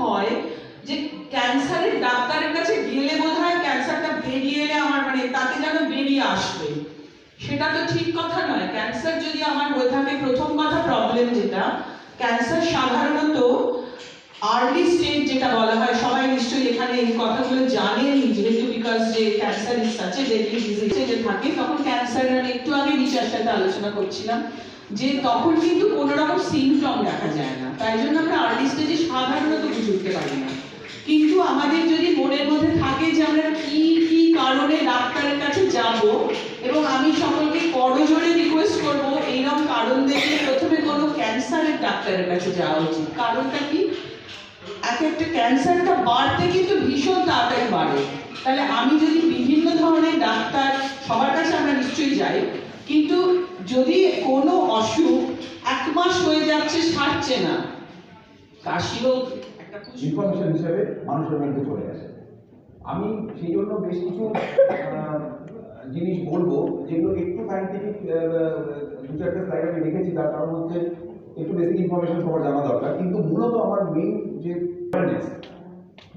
হয় যে ক্যান্সারের ডাক্তারের কাছে গেলে বোধ হয় ক্যান্সারটা বেরিয়ে এলে আমার মানে তাতে যেন বেরিয়ে আসবে। সেটা তো ঠিক কথা নয়। ক্যান্সার যদি আমার হয়ে থাকে, প্রথম কথা প্রবলেম যেটা ক্যান্সার সাধারণত আর্লি স্টেজ যেটা বলা হয়, সবাই নিশ্চয়ই এখানে এই কথাগুলো জানেনই, যেহেতু বিকজ যে ক্যান্সার ইজ সাচ ডেডলি যে থাকে, তখন ক্যান্সার আমি একটু আগে সাথে আলোচনা করছিলাম। যে তখন কিন্তু কোনো রকম সিমটম দেখা যায় না। তাই জন্য আমরা আর্লি স্টেজে সাধারণত বুঝে উঠতে পারি না। কিন্তু আমাদের যদি মনের মধ্যে থাকে যে আমরা কি কি কারণে ডাক্তারের কাছে যাব এবং আমি সকলকে করজোড়ে রিকোয়েস্ট করব, এইরকম কারণ দেখে প্রথমে কোনো ক্যান্সারের ডাক্তারের কাছে যাওয়া উচিত। কারণটা কি? এক একটা ক্যান্সারটা বাড়তে কিন্তু ভীষণ তাড়াতাড়ি বাড়ে। তাহলে আমি যদি বিভিন্ন ধরনের ডাক্তার সবার কাছে আমরা নিশ্চয়ই যাই, কিন্তু যদি কোনো অসুখ এক মাস হয়ে যাচ্ছে, সারছে না। কাশি হোক একটা ইনফরমেশন হিসেবে মানুষের মধ্যে চলে আসে। আমি সেই জন্য বেশ কিছু জিনিস বলব, যেগুলো একটু সাইন্টিফিক দু চারটে স্লাইড আমি রেখেছি তার কারণ হচ্ছে একটু বেসিক ইনফরমেশন সবার জানা দরকার। কিন্তু মূলত আমার মেইন যে অ্যাওয়ারনেস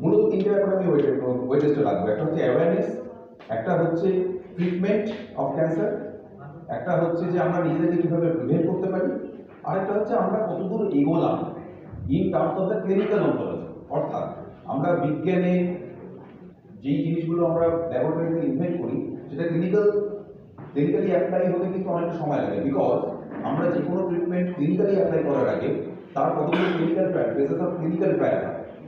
মূলত তিনটে ব্যাপারে আমি ওয়েট ওয়েটেজটা রাখব। একটা হচ্ছে অ্যাওয়ারনেস একটা হচ্ছে ট্রিটমেন্ট অফ ক্যান্সার একটা হচ্ছে যে আমরা নিজেদেরকে কীভাবে প্রিভেন্ট করতে পারি, আরেকটা হচ্ছে আমরা কতদূর এগোলাম in terms of the clinical অন্তরজ অর্থাৎ আমরা বিজ্ঞানে যেই জিনিসগুলো আমরা ল্যাবরেটরিতে ইনভেন্ট করি, সেটা ক্লিনিক্যাল ক্লিনিক্যালি অ্যাপ্লাই হতে কিন্তু অনেকটা সময় লাগে। বিকজ আমরা যে কোনো ট্রিটমেন্ট ক্লিনিক্যালি অ্যাপ্লাই করার আগে তার কতগুলো clinical trial basis of clinical trial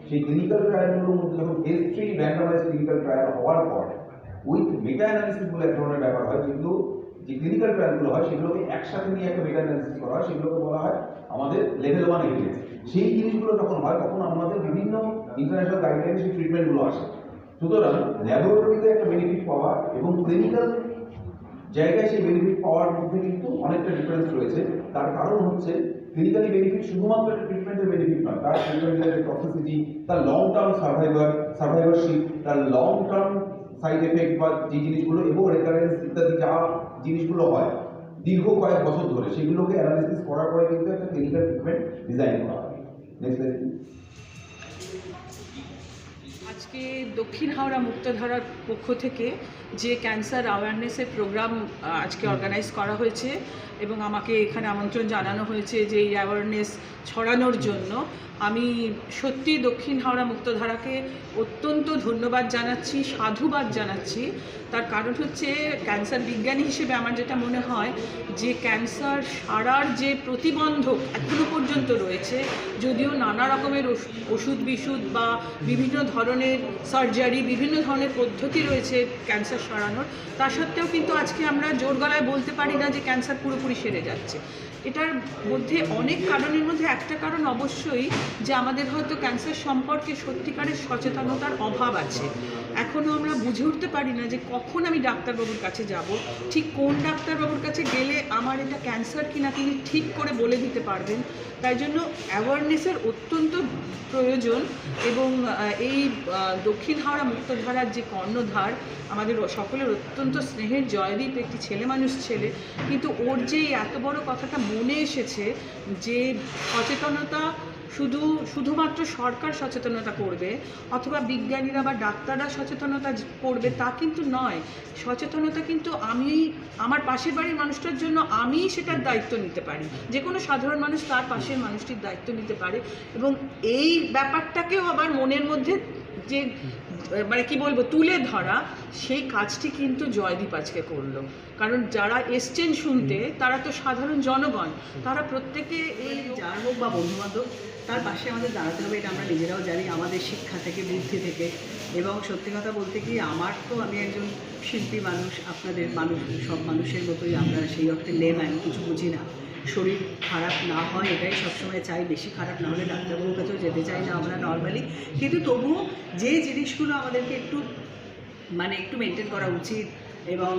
সেই ক্লিনিক্যাল ট্রায়ালগুলোর মধ্যে যখন phase three randomize clinical trial হওয়ার পর উইথ মেটা অ্যানালিসিস বলে এক ধরনের ব্যাপার হয় যেগুলো যে ক্লিনিক্যাল ট্রায়ালগুলো হয়, সেগুলোকে একসাথে নিয়ে একটা মেটা অ্যানালিসিস করা হয়। সেগুলোকে বলা হয় আমাদের লেভেল ওয়ান এভিডেন্স সেই জিনিসগুলো যখন হয়, তখন আমাদের বিভিন্ন ইন্টারন্যাশনাল গাইডলাইন সেই ট্রিটমেন্টগুলো আসে। সুতরাং ল্যাবরেটরিতে একটা বেনিফিট পাওয়া এবং ক্লিনিক্যাল জায়গায় সেই বেনিফিট পাওয়ার মধ্যে কিন্তু অনেকটা ডিফারেন্স রয়েছে। তার কারণ হচ্ছে ক্লিনিক্যালি বেনিফিট শুধুমাত্র একটা ট্রিটমেন্টের বেনিফিট নয়। তার ট্রিটমেন্টের প্রসেসিটি তার লং টার্ম সার্ভাইভার সার্ভাইভারশিপ তার লং টার্ম সাইড এফেক্ট বা যে জিনিসগুলো এবং রেকারেন্স ইত্যাদি যা জিনিসগুলো হয় দীর্ঘ কয়েক বছর ধরে সেগুলোকে অ্যানালিসিস করার পরে কিন্তু একটা ক্লিনিক্যাল ট্রিটমেন্ট ডিজাইন করা হয়। নেক্সট আজকে দক্ষিণ হাওড়া মুক্তধারার পক্ষ থেকে যে ক্যান্সার অ্যাওয়ারনেসের প্রোগ্রাম আজকে অর্গানাইজ করা হয়েছে এবং আমাকে এখানে আমন্ত্রণ জানানো হয়েছে যে এই অ্যাওয়ারনেস ছড়ানোর জন্য। আমি সত্যি দক্ষিণ হাওড়া মুক্তধারাকে অত্যন্ত ধন্যবাদ জানাচ্ছি, সাধুবাদ জানাচ্ছি। তার কারণ হচ্ছে ক্যান্সার বিজ্ঞানী হিসেবে আমার যেটা মনে হয় যে ক্যান্সার সারার যে প্রতিবন্ধক এখনও পর্যন্ত রয়েছে, যদিও নানা রকমের ওষুধ বিশুদ বা বিভিন্ন ধরনের সার্জারি, বিভিন্ন ধরনের পদ্ধতি রয়েছে ক্যান্সার সারানোর। তা সত্ত্বেও কিন্তু আজকে আমরা জোর গলায় বলতে পারি না যে ক্যান্সার পুরোপুরি সেরে যাচ্ছে। এটার মধ্যে অনেক কারণের মধ্যে একটা কারণ অবশ্যই যে আমাদের হয়তো ক্যান্সার সম্পর্কে সত্যিকারের সচেতনতার অভাব আছে। এখনও আমরা বুঝে উঠতে পারি না যে কখন আমি ডাক্তারবাবুর কাছে যাব, ঠিক কোন ডাক্তারবাবুর কাছে গেলে আমার এটা ক্যান্সার কিনা তিনি ঠিক করে বলে দিতে পারবেন। তাই জন্য অ্যাওয়ারনেসের অত্যন্ত প্রয়োজন এবং এই দক্ষিণ হাওড়া মুক্তধারার যে কর্ণধার, আমাদের সকলের অত্যন্ত স্নেহের জয়দীপ একটি ছেলে মানুষ ছেলে, কিন্তু ওর যে এত বড় কথাটা মনে এসেছে যে সচেতনতা শুধু, শুধুমাত্র সরকার সচেতনতা করবে, অথবা বিজ্ঞানীরা বা ডাক্তাররা সচেতনতা করবে তা কিন্তু নয়। সচেতনতা কিন্তু আমি আমার পাশের বাড়ির মানুষটার জন্য আমি সেটার দায়িত্ব নিতে পারি। যে কোনো সাধারণ মানুষ তার পাশের মানুষটির দায়িত্ব নিতে পারে। এবং এই ব্যাপারটাকেও আবার মনের মধ্যে যে মানে কি বলব তুলে ধরা সেই কাজটি কিন্তু জয়দীপ আজকে করল। কারণ যারা এসছেন শুনতে তারা তো সাধারণ জনগণ। তারা প্রত্যেকে এই যার হোক বা বন্ধুবান্ধব তার পাশে আমাদের দাঁড়াতে হবে এটা আমরা নিজেরাও জানি আমাদের শিক্ষা থেকে বুদ্ধি থেকে। এবং সত্যি কথা বলতে কি আমার তো আমি একজন শিল্পী মানুষ আপনাদের মানুষ সব মানুষের মতোই আমরা সেই অর্থে লেম্যান কিছু বুঝি না। শরীর খারাপ না হয়, এটাই সবসময় চাই। বেশি খারাপ না হলে ডাক্তারবাবুর কাছেও যেতে চাই না আমরা নর্মালি কিন্তু তবুও যে জিনিসগুলো আমাদেরকে একটু মানে একটু মেনটেন করা উচিত এবং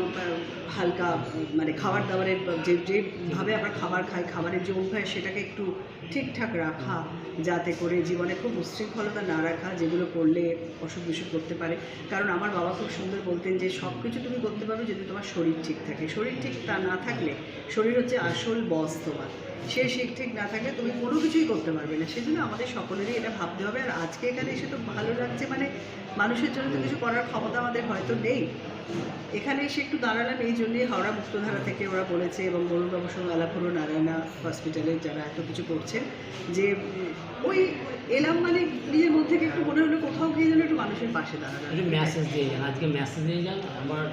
হালকা মানে খাবার দাবারের যে, যেভাবে আমরা খাবার খাই, খাবারের যে অভ্যাস, সেটাকে একটু ঠিকঠাক রাখা, যাতে করে জীবনে খুব উশৃঙ্খলতা না রাখা, যেগুলো করলে অসুখ বিসুখ করতে পারে। কারণ আমার বাবা খুব সুন্দর বলতেন যে, সব কিছু তুমি করতে পারবে যদি তোমার শরীর ঠিক থাকে। শরীর ঠিক তা না থাকলে শরীর হচ্ছে আসল বস তোমার। সে ঠিক ঠিক না থাকলে তুমি কোনো কিছুই করতে পারবে না। সেজন্য আমাদের সকলেরই এটা ভাবতে হবে। আর আজকে এখানে এসে তো ভালো লাগছে মানে মানুষের জন্য তো কিছু করার ক্ষমতা আমাদের হয়তো নেই। এখানে এসে একটু দাঁড়ালাম এই জন্যই হাওড়া মুক্তধারা থেকে ওরা বলেছে এবং গরুবাবু সঙ্গে আলাপুরো নারায়ণা হসপিটালের যারা এত কিছু করছেন যে ওই এলাম মানে নিজের মধ্যে থেকে একটু মনে হলো কোথাও গিয়ে যেন একটু মানুষের পাশে দাঁড়ানো মেসেজ দিয়ে যান আজকে মেসেজ দিয়ে যান আমার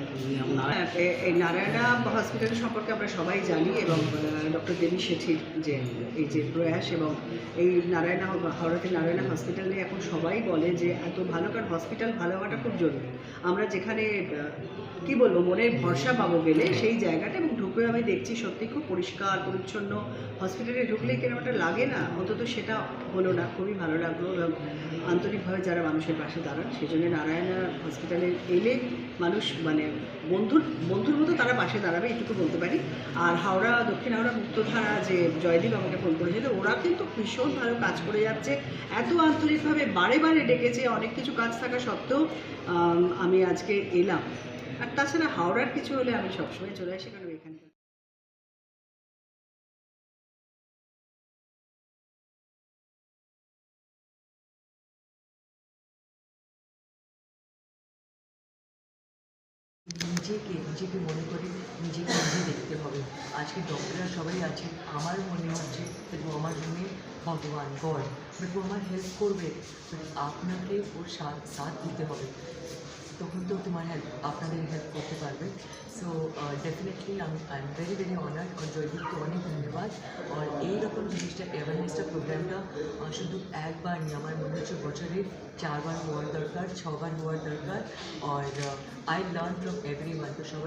নারায়ণ হ্যাঁ, এই নারায়ণা হসপিটাল সম্পর্কে আমরা সবাই জানি এবং ডক্টর দেবী শেঠির যে এই যে প্রয়াস এবং এই নারায়ণা হাওড়াতে নারায়ণা হসপিটাল নিয়ে এখন সবাই বলে যে এত ভালো কারণ হসপিটাল ভালো হওয়াটা খুব জরুরি। আমরা যেখানে কি বলব? মনের ভরসা পাবো গেলে সেই জায়গাটা এবং ঢুকে আমি দেখছি সত্যি খুব পরিষ্কার, পরিচ্ছন্ন। হসপিটালে ঢুকলে কেন একটা লাগে না? অন্তত সেটা হলো না। খুবই ভালো লাগল এবং আন্তরিকভাবে যারা মানুষের পাশে দাঁড়ান সেই জন্য নারায়ণা হসপিটালে এলে মানুষ মানে বন্ধুর বন্ধুর মতো তারা পাশে দাঁড়াবে, এটুকু বলতে পারি। আর হাওড়া, দক্ষিণ হাওড়া মুক্তধারা যে জয়দীপ আমাকে ফোন করেছিল ওরা কিন্তু ভীষণ ভালো কাজ করে যাচ্ছে। এত আন্তরিকভাবে বারে বারে ডেকেছে, অনেক কিছু কাজ থাকা সত্ত্বেও আমি আজকে এলাম। আর তাছাড়া হাওড়ার কিছু হলে আমি সবসময় চলে আসি, কারণ এখানে নিজেকে নিজেকে মনে করি নিজেকে নিজে দেখতে হবে। আজকে ডক্টররা সবাই আছে, আমার মনে হচ্ছে যে আমার জন্য ভগবান, গড। বাট ও আমার হেল্প করবে। আপনাকে ওর সাথ সাথ দিতে হবে। তখন তো তোমার হেল্প আপনাদের হেল্প করতে পারবে। সো ডেফিনেটলি আমি I am very very honoured আর জয়দীপকে অনেক ধন্যবাদ। আর এইরকম জিনিসটা অ্যাওয়ারনেসটা প্রোগ্রামটা শুধু একবার নিয়ে, আমার মনে হচ্ছে বছরে চারবার হওয়ার দরকার, ছবার হওয়ার দরকার। আর I learn from every one তো সবাই